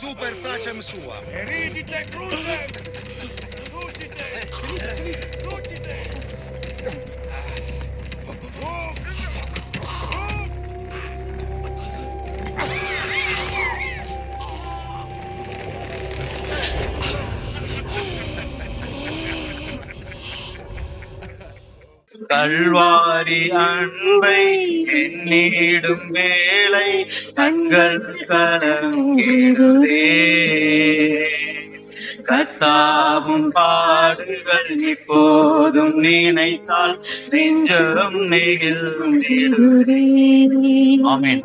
Super facem sua. Erigite, cruce! Lucite! Lucite! Lucite! Kalvari அன்பை எண்ணிடும் வேளை தங்கள் கலங்கிடுதே கத்தாவும் பாடுகள் இப்போதும் நினைத்தால் நெஞ்சம் ஆமென்.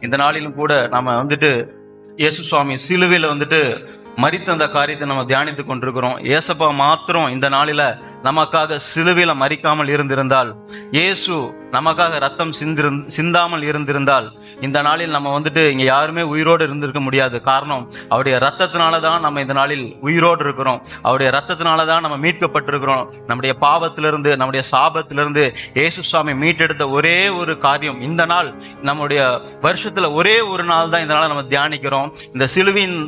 இந்த நாளிலும் கூட நாம வந்துட்டு இயேசு சுவாமி சிலுவையில் வந்துட்டு மரித்த அந்த காரியத்தை நம்ம தியானித்து கொண்டிருக்கிறோம். ஏசப்பா மாத்திரம் இந்த நாளில நமக்காக சிலுவையில மறிக்காமல் இருந்திருந்தால் இயேசு நமக்காக ரத்தம் சிந்திருந் சிந்தாமல் இருந்திருந்தால் இந்த நாளில் நம்ம வந்துட்டு இங்க யாருமே உயிரோடு இருந்திருக்க முடியாது. காரணம் அவருடைய ரத்தத்தினால தான் நம்ம இந்த நாளில் உயிரோடு இருக்கிறோம். அவருடைய ரத்தத்தினால தான் நம்ம மீட்கப்பட்டிருக்கிறோம். நம்முடைய பாவத்திலிருந்து நம்முடைய சாபத்திலிருந்து இயேசு சுவாமி மீட்டெடுத்த ஒரே ஒரு காரியம் இந்த நாள் நம்முடைய வருஷத்துல ஒரே ஒரு நாள் தான் இந்த நாளை நம்ம தியானிக்கிறோம். இந்த சிலுவின்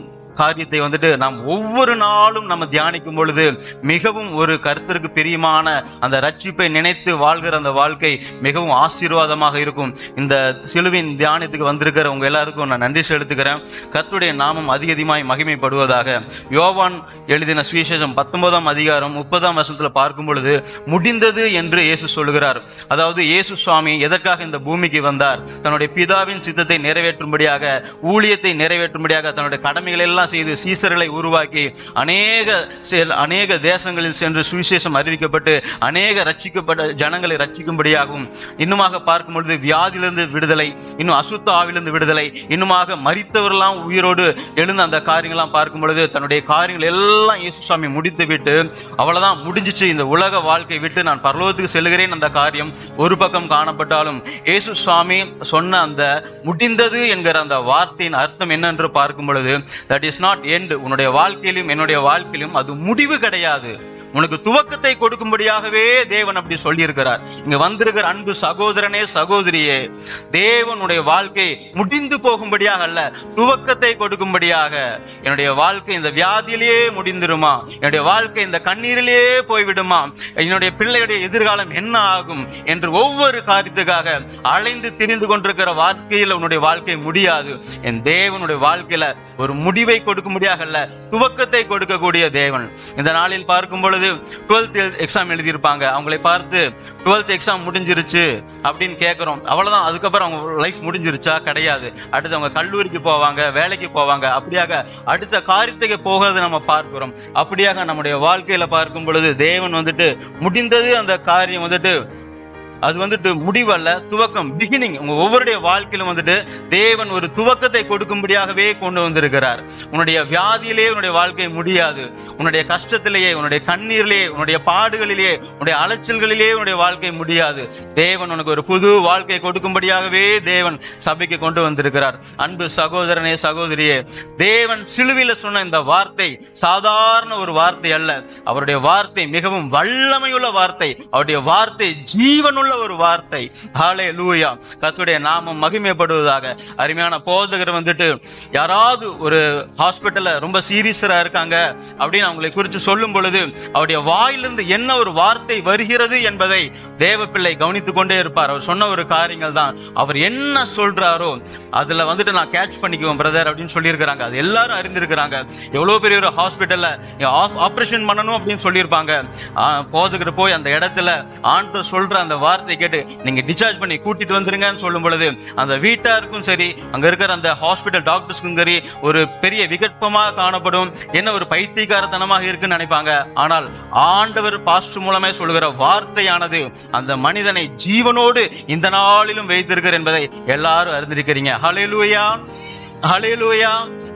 காரியத்தை வந்துட்டு நாம் ஒவ்வொரு நாளும் நம்ம தியானிக்கும் பொழுது மிகவும் ஒரு கருத்திற்கு பிரியமான அந்த ரட்சிப்பை நினைத்து வாழ்கிற அந்த வாழ்க்கை மிகவும் ஆசீர்வாதமாக இருக்கும். இந்த சிலுவின் தியானத்துக்கு வந்திருக்கிற உங்க எல்லாருக்கும் நான் நன்றி செலுத்துகிறேன். கத்துடைய நாமம் அதிக அதிகமாய் மகிமைப்படுவதாக. யோவான் எழுதின சுவிசேஷம் பத்தொன்பதாம் அதிகாரம் முப்பதாம் வருஷத்தில் பார்க்கும் பொழுது முடிந்தது என்று இயேசு சொல்லுகிறார். அதாவது இயேசு சுவாமி எதற்காக இந்த பூமிக்கு வந்தார்? தன்னுடைய பிதாவின் சித்தத்தை நிறைவேற்றும்படியாக ஊழியத்தை நிறைவேற்றும்படியாக தன்னுடைய கடமைகள் எல்லாம் செய்து சீசர்களை உருவாக்கி அநேக அநேக தேசங்களில் சென்று சுவிசேஷம் அறிவிக்கப்பட்டு அநேக ரட்சிக்கப்பட்ட ஜனங்களை ரட்சிக்கும்படியாகவும் இன்னுமாக பார்க்கும் பொழுது வியாதியிலிருந்து விடுதலை இன்னும் அசுத்த ஆவிலிருந்து விடுதலை இன்னுமாக மரித்தவரெல்லாம் உயிரோடு எழுந்த அந்த காரியங்கள்லாம் பார்க்கும் பொழுது தன்னுடைய காரியங்கள் எல்லாம் இயேசு சுவாமி முடித்து விட்டு அவ்வளவுதான் முடிஞ்சிச்சு. இந்த உலக வாழ்க்கை விட்டு நான் பரலோகத்துக்கு செல்கிறேன் அந்த காரியம் ஒரு பக்கம் காணப்பட்டாலும் இயேசு சுவாமி சொன்ன அந்த முடிந்தது என்கிற அந்த வார்த்தையின் அர்த்தம் என்னென்று பார்க்கும் பொழுது தட் இஸ் நாட் எண்டு உன்னுடைய வாழ்க்கையிலும் என்னுடைய வாழ்க்கையிலும் அது முடிவு கிடையாது. உனக்கு துவக்கத்தை கொடுக்கும்படியாகவே தேவன் அப்படி சொல்லியிருக்கிறார். இங்க வந்திருக்கிற அன்பு சகோதரனே சகோதரியே தேவனுடைய வாழ்க்கை முடிந்து போகும்படியாக அல்ல துவக்கத்தை கொடுக்கும்படியாக. என்னுடைய வாழ்க்கை இந்த வியாதியிலேயே முடிந்துருமா? என்னுடைய வாழ்க்கை இந்த கண்ணீரிலேயே போய்விடுமா? என்னுடைய பிள்ளையுடைய எதிர்காலம் என்ன ஆகும் என்று ஒவ்வொரு காரியத்துக்காக அலைந்து திரிந்து கொண்டிருக்கிற வாழ்க்கையில் உன்னுடைய வாழ்க்கை முடியாது. என் தேவனுடைய வாழ்க்கையில ஒரு முடிவை கொடுக்கும்படியாக அல்ல துவக்கத்தை கொடுக்கக்கூடிய தேவன். இந்த நாளில் பார்க்கும் பொழுது டுவெல்த் எக்ஸாம் எழுதியிருப்பாங்க. அவங்களை பார்த்து டுவெல்த் எக்ஸாம் முடிஞ்சிருச்சு அப்படின்னு கேட்குறோம் அவ்வளோதான் அதுக்கப்புறம் அவங்க லைஃப் முடிஞ்சிருச்சா? கிடையாது. அடுத்து அவங்க கல்லூரிக்கு போவாங்க வேலைக்கு போவாங்க. அப்படியாக அடுத்த காரியத்துக்கு போகிறது நம்ம பார்க்கிறோம். அப்படியாக நம்முடைய வாழ்க்கையில் பார்க்கும் பொழுது தேவன் வந்துட்டு முடிந்தது அந்த காரியம் வந்துட்டு அது வந்துட்டு முடிவல்ல துவக்கம் பிகினிங் உங்க ஒவ்வொருடைய வாழ்க்கையிலும் வந்துட்டு தேவன் ஒரு துவக்கத்தை கொடுக்கும்படியாகவே கொண்டு வந்திருக்கிறார். உன்னுடைய வியாதியிலே உன்னுடைய வாழ்க்கை முடியாது. உன்னுடைய கஷ்டத்திலேயே உன்னுடைய கண்ணீரிலேயே உன்னுடைய பாடுகளிலேயே உன்னுடைய அலைச்சல்களிலேயே உன்னுடைய வாழ்க்கை முடியாது. தேவன் உனக்கு ஒரு புது வாழ்க்கை கொடுக்கும்படியாகவே தேவன் சபைக்கு கொண்டு வந்திருக்கிறார். அன்பு சகோதரனே சகோதரியே தேவன் சிலுவையில் சொன்ன இந்த வார்த்தை சாதாரண ஒரு வார்த்தை அல்ல. அவருடைய வார்த்தை மிகவும் வல்லமையுள்ள வார்த்தை. அவருடைய வார்த்தை ஜீவனுள்ள ஒரு வார்த்தை. ஹாலே லூயா கத்துடைய நாமம் மகிமைப்படுவதாக. அருமையான போதகர் வந்துட்டு யாராவது ஒரு ஹாஸ்பிட்டலில் ரொம்ப சீரியஸராக இருக்காங்க அப்படின்னு அவங்களை குறித்து சொல்லும் பொழுது அவருடைய வாயிலிருந்து என்ன ஒரு வார்த்தை வருகிறது என்பதை தேவ பிள்ளை கொண்டே இருப்பார். அவர் சொன்ன ஒரு காரியங்கள் தான். அவர் என்ன சொல்கிறாரோ அதில் வந்துட்டு நான் கேட்ச் பண்ணிக்குவேன் பிரதர் அப்படின்னு சொல்லியிருக்கிறாங்க. அது எல்லாரும் அறிந்திருக்கிறாங்க. எவ்வளவு பெரிய ஒரு ஹாஸ்பிட்டலில் ஆப்ரேஷன் பண்ணணும் அப்படின்னு சொல்லியிருப்பாங்க. ஆ, போதகர் போய் அந்த இடத்துல ஆண்டு சொல்கிற அந்த வார்த்தை கேட்டு நீங்க டிஸ்சார்ஜ் பண்ணி கூட்டிட்டு வந்துருங்கன்னு சொல்லும் பொழுது அந்த வீட்டாருக்கும் சரி அங்க இருக்கிற அந்த ஹாஸ்பிட்டல் டாக்டர்ஸ்க்கும் சரி ஒரு பெரிய விகற்பமாக காணப்படும். என்ன ஒரு பைத்தியக்காரத்தனமாக இருக்குன்னு நினைப்பாங்க. ஆனால் ஆண்டவர் பாஸ்ட் மூலமே சொல்லுகிற வார்த்தையானது அந்த மனிதனை ஜீவனோடு இந்த நாளிலும் வைத்திருக்கிறார் என்பதை எல்லாரும் அறிந்திருக்கிறீங்க. ஹலெலுயா அலையலூயா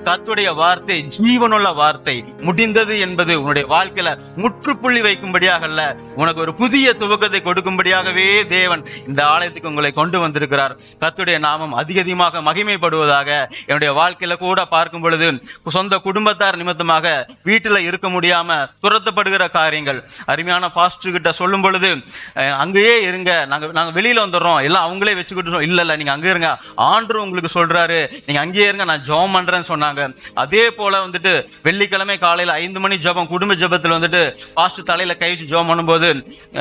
கத்துடைய வார்த்தை ஜீவனுள்ள வார்த்தை முடிந்தது என்பது உன்னுடைய வாழ்க்கையில முற்றுப்புள்ளி வைக்கும்படியாக அல்ல. உனக்கு ஒரு புதிய துவக்கத்தை கொடுக்கும்படியாகவே தேவன் இந்த ஆலயத்துக்கு உங்களை கொண்டு வந்திருக்கிறார். கத்துடைய நாமம் அதிக அதிகமாக மகிமைப்படுவதாக என்னுடைய வாழ்க்கையில கூட பார்க்கும் பொழுது சொந்த குடும்பத்தார் நிமித்தமாக வீட்டில் இருக்க முடியாம துரத்தப்படுகிற காரியங்கள். அருமையான பாஸ்டர் கிட்ட சொல்லும் பொழுது அங்கேயே இருங்க. நாங்கள் நாங்கள் வெளியில் வந்துடுறோம். எல்லாம் அவங்களே வச்சுக்கிட்டு இல்லை இல்லை. நீங்கள் அங்கே இருங்க. ஆண்டு உங்களுக்கு சொல்றாரு. நீங்கள் அங்கேயே இருங்க நான் ஜெபம் பண்றேன்னு சொன்னாங்க. அதே போல வந்துட்டு வெள்ளிக்கிழமை காலையில ஐந்து மணி ஜெபம் குடும்ப ஜெபத்தில் வந்துட்டு பாஸ்ட் தலையில கை வச்சு ஜெபம் பண்ணும்போது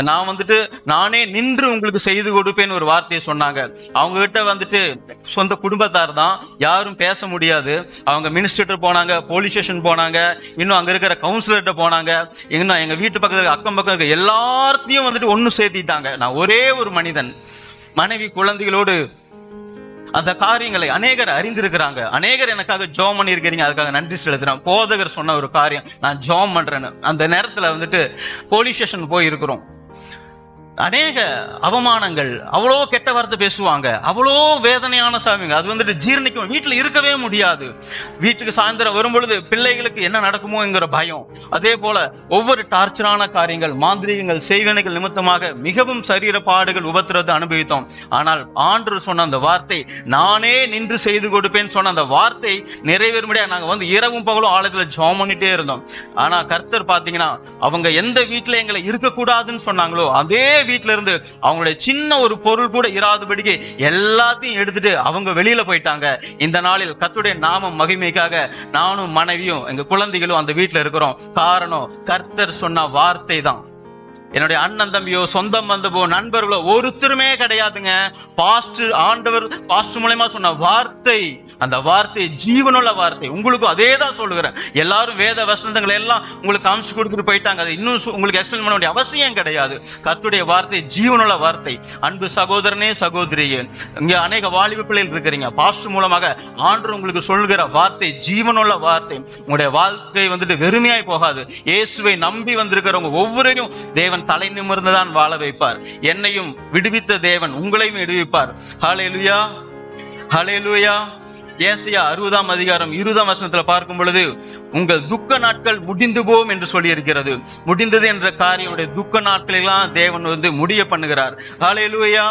நான் வந்துட்டு நானே நின்று உங்களுக்கு செய்து கொடுப்பேன்னு ஒரு வார்த்தையை சொன்னாங்க. அவங்க கிட்ட வந்துட்டு சொந்த குடும்பத்தார் தான் யாரும் பேச முடியாது. அவங்க மினிஸ்டர்கிட்ட போனாங்க போலீஸ் ஸ்டேஷன் போனாங்க இன்னும் அங்க இருக்கிற கவுன்சிலர்கிட்ட போனாங்க. இன்னும் எங்க வீட்டு பக்கத்துல அக்கம் பக்கம் இருக்க எல்லாத்தையும் வந்துட்டு ஒண்ணு சேர்த்திட்டாங்க. நான் ஒரே ஒரு மனிதன். மனைவி குழந்தைகளோடு அந்த காரியங்களை அநேகர் அறிந்திருக்கிறாங்க. அநேகர் எனக்காக ஜோம் பண்ணியிருக்கிறீங்க அதுக்காக நன்றி செலுத்துறேன். போதகர் சொன்ன ஒரு காரியம் நான் ஜோம் பண்றேன்னு. அந்த நேரத்தில் வந்துட்டு போலீஸ் ஸ்டேஷன் போய் இருக்கிறோம் அநேக அவமானங்கள். அவ்வளோ கெட்ட வார்த்தை பேசுவாங்க. அவ்வளோ வேதனையான சாமிங்க. அது வந்துட்டு ஜீரணிக்கும். வீட்டில் இருக்கவே முடியாது. வீட்டுக்கு சாயந்தரம் வரும்பொழுது பிள்ளைகளுக்கு என்ன நடக்குமோங்கிற பயம். அதே போல ஒவ்வொரு டார்ச்சரான காரியங்கள் மாந்திரீகங்கள் செய்வனைகள் நிமித்தமாக மிகவும் சரீர பாடுகள் உபத்திரத்தை அனுபவித்தோம். ஆனால் ஆண்டு சொன்ன அந்த வார்த்தை நானே நின்று செய்து கொடுப்பேன்னு சொன்ன அந்த வார்த்தை நிறைவேறும்படியா நாங்கள் வந்து இரவும் பகலும் ஆலயத்தில் ஜோம் பண்ணிட்டே இருந்தோம். ஆனால் கர்த்தர் பார்த்தீங்கன்னா அவங்க எந்த வீட்டில் எங்களை இருக்கக்கூடாதுன்னு சொன்னாங்களோ அதே வீட்டில இருந்து அவங்களுடைய சின்ன ஒரு பொருள் கூட இராதபடிக்கு எல்லாத்தையும் எடுத்துட்டு அவங்க வெளியில போயிட்டாங்க. இந்த நாளில் கத்துடைய நாமம் மகிமைக்காக நானும் மனைவியும் எங்க குழந்தைகளும் அந்த வீட்டில் இருக்கிறோம். காரணம் கர்த்தர் சொன்ன வார்த்தை தான் என்னுடைய அண்ணன் தம்பியோ சொந்தம் வந்தபோ நண்பர்களோ ஒருத்தருமே கிடையாதுங்க. பாஸ்ட் ஆண்டவர் பாஸ்ட் மூலயமா சொன்ன வார்த்தை அந்த வார்த்தை ஜீவனுள்ள வார்த்தை. உங்களுக்கும் அதே தான் சொல்லுகிறேன். எல்லாரும் வேத வசனங்களை எல்லாம் உங்களுக்கு காமிச்சு கொடுத்துட்டு போயிட்டாங்க. அது இன்னும் சு- உங்களுக்கு எக்ஸ்பிளைன் பண்ண வேண்டிய அவசியம் கிடையாது. கத்துடைய வார்த்தை ஜீவனுள்ள வார்த்தை. அன்பு சகோதரனே சகோதரியே இங்கே அநேக வாலிப பிள்ளைகள் இருக்கிறீங்க. பாஸ்ட் மூலமாக ஆண்டு உங்களுக்கு சொல்கிற வார்த்தை ஜீவனுள்ள வார்த்தை. உங்களுடைய வாழ்க்கை வந்துட்டு வெறுமையாய் போகாது. இயேசுவை நம்பி வந்திருக்கிறவங்க ஒவ்வொருவரையும் தேவன் தலை நிமிர்ந்து தான் வாழ வைப்பார். என்னையும் விடுவித்த தேவன் உங்களையும் விடுவிப்பார். ஹalleluya ஹalleluya ஏசியா அறுபதாம் அதிகாரம் இருபதாம் வசனத்தில் பார்க்கும் பொழுது உங்கள் துக்க நாட்கள் முடிந்து போம் என்று சொல்லி இருக்கிறது முடிந்தது என்ற காரியமுடைய துக்க நாட்களெல்லாம் தேவன் வந்து முடிய பண்ணுகிறார். ஹalleluya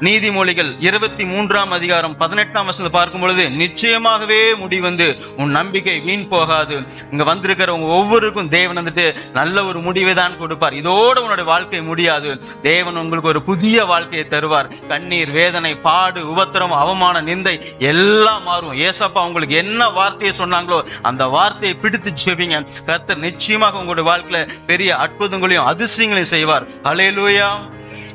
நீதிமொழிகள் இருபத்தி மூன்றாம் அதிகாரம் பதினெட்டாம் வசனத்தில் பார்க்கும் பொழுது நிச்சயமாகவே முடிவந்து உன் நம்பிக்கை வீண் போகாது. இங்க வந்திருக்கிறவங்க ஒவ்வொருக்கும் தேவன் வந்துட்டு நல்ல ஒரு முடிவை தான் கொடுப்பார். இதோடு உன்னோட வாழ்க்கை முடியாது. தேவன் உங்களுக்கு ஒரு புதிய வாழ்க்கையை தருவார். கண்ணீர் வேதனை பாடு உபத்திரம் அவமான நிந்தை எல்லாம் மாறும். ஏசப்பா உங்களுக்கு என்ன வார்த்தையை சொன்னாங்களோ அந்த வார்த்தையை பிடித்து ஜெபிங்க. கர்த்தர் நிச்சயமாக உங்களுடைய வாழ்க்கையில பெரிய அற்புதங்களையும் அதிசயங்களையும் செய்வார். ஹalleluya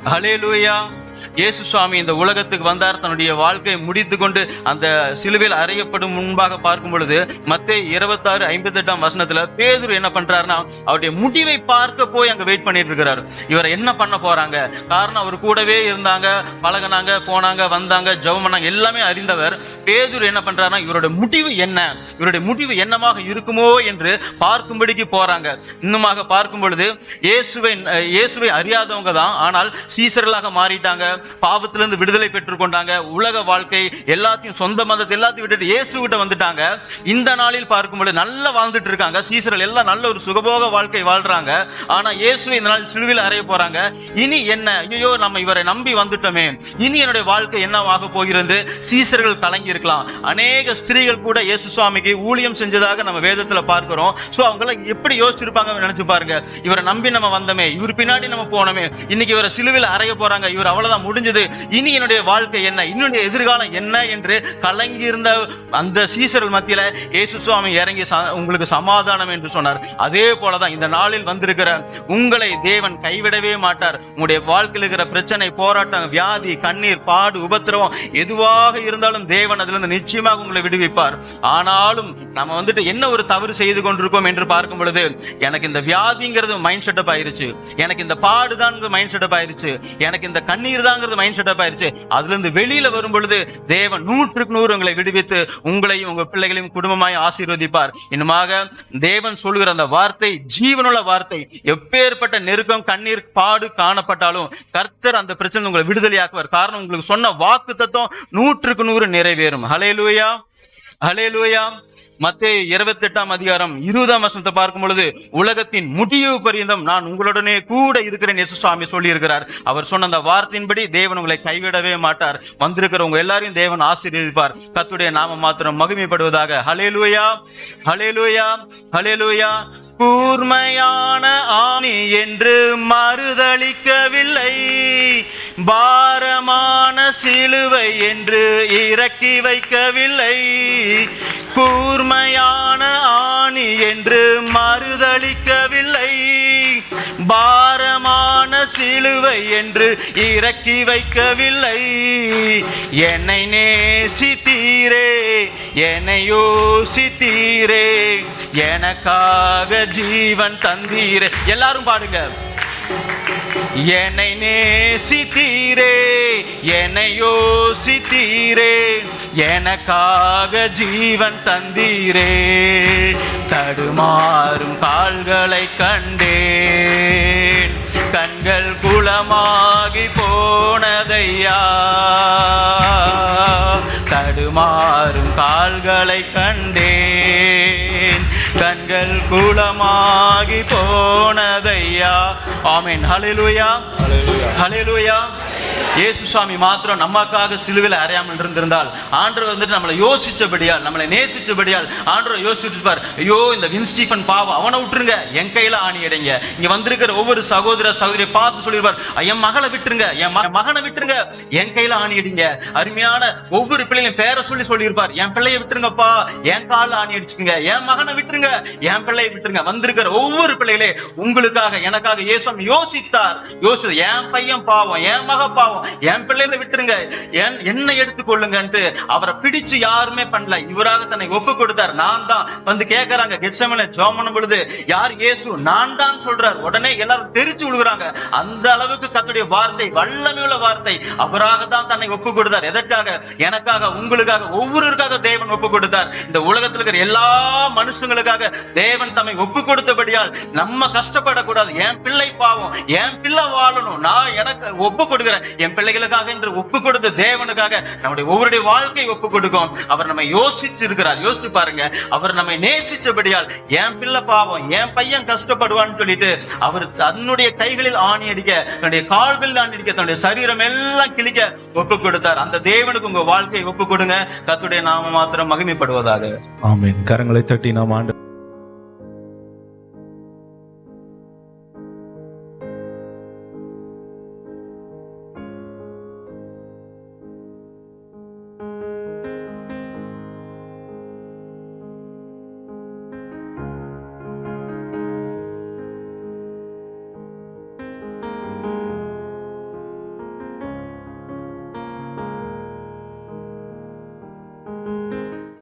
ஹalleluya இயேசு சுவாமி இந்த உலகத்துக்கு வந்தார். தன்னுடைய வாழ்க்கையை முடித்து கொண்டு அந்த சிலுவையில் அறையப்படும் முன்பாக பார்க்கும் பொழுது மத்திய இருபத்தாறு ஐம்பத்தி எட்டாம் வசனத்துல பேதுரு என்ன பண்றாருன்னா அவருடைய முடிவை பார்க்க போய் அங்க வெயிட் பண்ணிட்டு இருக்கிறாரு. இவரை என்ன பண்ண போறாங்க? காரணம் அவர் கூடவே இருந்தாங்க பழகுனாங்க போனாங்க வந்தாங்க ஜெபம் பண்ணாங்க எல்லாமே அறிந்தவர். பேதுரு என்ன பண்றாருன்னா இவருடைய முடிவு என்ன? இவருடைய முடிவு என்னமாக இருக்குமோ என்று பார்க்கும்படிக்கு போறாங்க. இன்னுமாக பார்க்கும் பொழுது இயேசுவை இயேசுவை அறியாதவங்க தான் ஆனால் சீசர்களாக மாறிட்டாங்க. பாவத்திலிருந்து விடுதலை பெற்றுக்கொண்டாங்க உலக வாழ்க்கை எல்லாத்தையும் சொந்த மதத்தை எல்லாத்தையும் விட்டுட்டு இயேசு கிட்ட வந்துட்டாங்க. இந்த நாளில் பார்க்கும்போது நல்லா வாழ்ந்துட்டு இருக்காங்க. சீசர்கள் எல்லாம் நல்ல ஒரு சுகபோக வாழ்க்கை வாழ்றாங்க. ஆனா இயேசுவை இந்த நாள் சிலுவையில் அறைய போறாங்க. இனி என்ன? ஐயோ நம்ம இவரை நம்பி வந்துட்டோமே. இனி என்னுடைய வாழ்க்கை என்னவாக போகிறது? சீசர்கள் கலங்கி இருக்கலாம். அநேக ஸ்திரீகள் கூட இயேசு சுவாமிக்கு ஊழியம் செஞ்சதாக நம்ம வேதத்துல பார்க்கிறோம். சோ அவங்க எல்லாம் எப்படி யோசிச்சிருப்பாங்க நினைச்சு பாருங்க. இவரை நம்பி நம்ம வந்தோமே. இவர் பின்னாடி நம்ம போனோமே. இன்னைக்கு இவரை சிலுவையில் அறைய போறாங்க. இவர் அவ்வளவுதான். முடிஞ்சது. இனி என்னுடைய வாழ்க்கை என்ன? இன்னுடைய எதிர்காலம் என்ன என்று கலங்கி இருந்த அந்த சீசர்கள் மத்தியில இயேசு சுவாமி இறங்கி உங்களுக்கு சமாதானம் என்று சொன்னார். அதே போலதான் இந்த நாளில் வந்திருக்கிற உங்களை தேவன் கைவிடவே மாட்டார். உங்களுடைய வாழ்க்கையில் இருக்கிற பிரச்சனை போராட்டம் வியாதி கண்ணீர் பாடு உபத்திரவம் எதுவாக இருந்தாலும் தேவன் அதிலிருந்து நிச்சயமாக உங்களை விடுவிப்பார். ஆனாலும் நம்ம வந்துட்டு என்ன ஒரு தவறு செய்து கொண்டிருக்கோம் என்று பார்க்கும் பொழுது எனக்கு இந்த வியாதிங்கிறது மைண்ட் செட்டப் ஆயிருச்சு. எனக்கு இந்த பாடுதான் மைண்ட் செட்டப் ஆயிருச்சு. எனக்கு இந்த கண்ணீர் தாங்கிறது மைண்ட் செட்டப் ஆயிருச்சு. அதுல இருந்து வெளியில வரும் பொழுது தேவன் நூற்றுக்கு நூறு உங்களை விடுவித்து உங்களையும் உங்க பிள்ளைகளையும் குடும்பமாய் ஆசீர்வதிப்பார். இன்னுமாக தேவன் சொல்கிற அந்த வார்த்தை ஜீவனுள்ள வார்த்தை எப்பேற்பட்ட நெருக்கம் கண்ணீர் பாடு காணப்பட்டாலும் கர்த்தர் அந்த பிரச்சனை உங்களை விடுதலையாக்குவார். காரணம் உங்களுக்கு சொன்ன வாக்கு தத்துவம் நூற்றுக்கு நூறு நிறைவேறும். ஹலேலூயா ஹலேலூயா மத்திய இருபத்தி எட்டாம் அதிகாரம் இருபதாம் வசனத்தை பார்க்கும் பொழுது உலகத்தின் முடிவு பரியந்தம் நான் உங்களுடனே கூட இருக்கிறேன் இயேசு சுவாமி சொல்லி இருக்கிறார் அவர் சொன்ன அந்த வார்த்தையின்படி தேவன் உங்களை கைவிடவே மாட்டார். வந்திருக்கிறவங்க எல்லாரையும் தேவன் ஆசீர்வதிப்பார். கத்துடைய நாம மாத்திரம் மகிமைப்படுவதாக. ஹலேலூயா ஹலேலூயா ஹலேலூயா கூர்மையான ஆணி என்று மறுதளிக்கவில்லை. பாரமான சிலுவை என்று இறக்கி வைக்கவில்லை. கூர்மையான ஆணி என்று மறுதளிக்கவில்லை. பாரமான சிலுவை என்று இறக்கி வைக்கவில்லை. என்னை நேசித்தீரே என்னை யோசித்தீரே எனக்காக ஜீவன் தந்தீரே. எல்லாரும் பாடுங்க. என்னை நேசித்தீரே என்னை யோசித்தீரே எனக்காக ஜீவன் தந்தீரே. தடுமாறும் கால்களை கண்டேன். கண்கள் குளமாகி போனதையா. தடுமாறும் கால்களை கண்டேன். கண்கள் குளமாகி போனதையா. ஆமென். ஹalleluya ஹalleluya இயேசு சுவாமி மாத்திரம் நமக்காக சிலுவையில் அறையாமல் இருந்திருந்தால் ஆண்டவர் வந்துட்டு நம்மளை யோசிச்சபடியால் நம்மளை நேசிச்சபடியால் ஆண்டவர் யோசிச்சுட்டு இருப்பார் ஐயோ இந்த வின் ஸ்டீஃபன் பாவம் அவனை விட்டுருங்க என் கையில் ஆணி அடைங்க இங்கே வந்திருக்கிற ஒவ்வொரு சகோதர சகோதரியை பார்த்து சொல்லிருப்பார் என் மகளை விட்டுருங்க என் மகனை விட்டுருங்க என் கையில் ஆணி அடிங்க அருமையான ஒவ்வொரு பிள்ளையும் பேரை சொல்லி சொல்லியிருப்பார் என் பிள்ளையை விட்டுருங்கப்பா என் காலில் ஆணி அடிச்சுக்குங்க என் மகனை விட்டுருங்க என் பிள்ளையை விட்டுருங்க. வந்திருக்கிற ஒவ்வொரு பிள்ளைகளே உங்களுக்காக எனக்காக இயேசுவாமி யோசித்தார் யோசித்தார் என் பையன் பாவம் என் மக பாவம் என் பிள்ளைகளை விட்டுருங்க. என் என்னை எடுத்துக்கொள்ளுங்கன்ட்டு அவரை பிடிச்சு யாருமே பண்ணல. இவராக தன்னை ஒப்பு கொடுத்தார். நான் தான். வந்து கேட்கறாங்க கெட்சமல ஜோம் பண்ணும் பொழுது யார் இயேசு? நான் தான் சொல்றார். உடனே எல்லாரும் தெரிச்சு விழுகிறாங்க அந்த அளவுக்கு கத்துடைய வார்த்தை வல்லமை உள்ள வார்த்தை அவராக தான் தன்னை ஒப்பு கொடுத்தார். எதற்காக? எனக்காக உங்களுக்காக ஒவ்வொருவருக்காக தேவன் ஒப்பு கொடுத்தார். இந்த உலகத்தில் இருக்கிற எல்லா மனுஷங்களுக்காக தேவன் தம்மை ஒப்பு கொடுத்தபடியால் நம்ம கஷ்டப்படக்கூடாது. என் பிள்ளை பாவம். என் பிள்ளை வாழணும். நான் எனக்கு ஒப்பு கொடுக்கிறேன். என் பிள்ளைகளுக்காக என்று ஒப்பு கொடுத்த தேவனுக்காக நம்முடைய ஒவ்வொருடைய வாழ்க்கை ஒப்பு கொடுக்கும். அவர் நம்ம யோசிச்சு இருக்கிறார் யோசிச்சு பாருங்க. அவர் நம்மை நேசிச்சபடியால் என் பிள்ளை பாவம் என் பையன் கஷ்டப்படுவான்னு சொல்லிட்டு அவர் தன்னுடைய கைகளில் ஆணி அடிக்க தன்னுடைய கால்களில் ஆணி அடிக்க தன்னுடைய சரீரம் எல்லாம் கிழிக்க ஒப்பு கொடுத்தார். அந்த தேவனுக்கு உங்க வாழ்க்கையை ஒப்பு கொடுங்க. கத்துடைய நாம மாத்திரம் மகிமைப்படுவதாக. ஆமீன். கரங்களை தட்டி நாம் ஆண்டு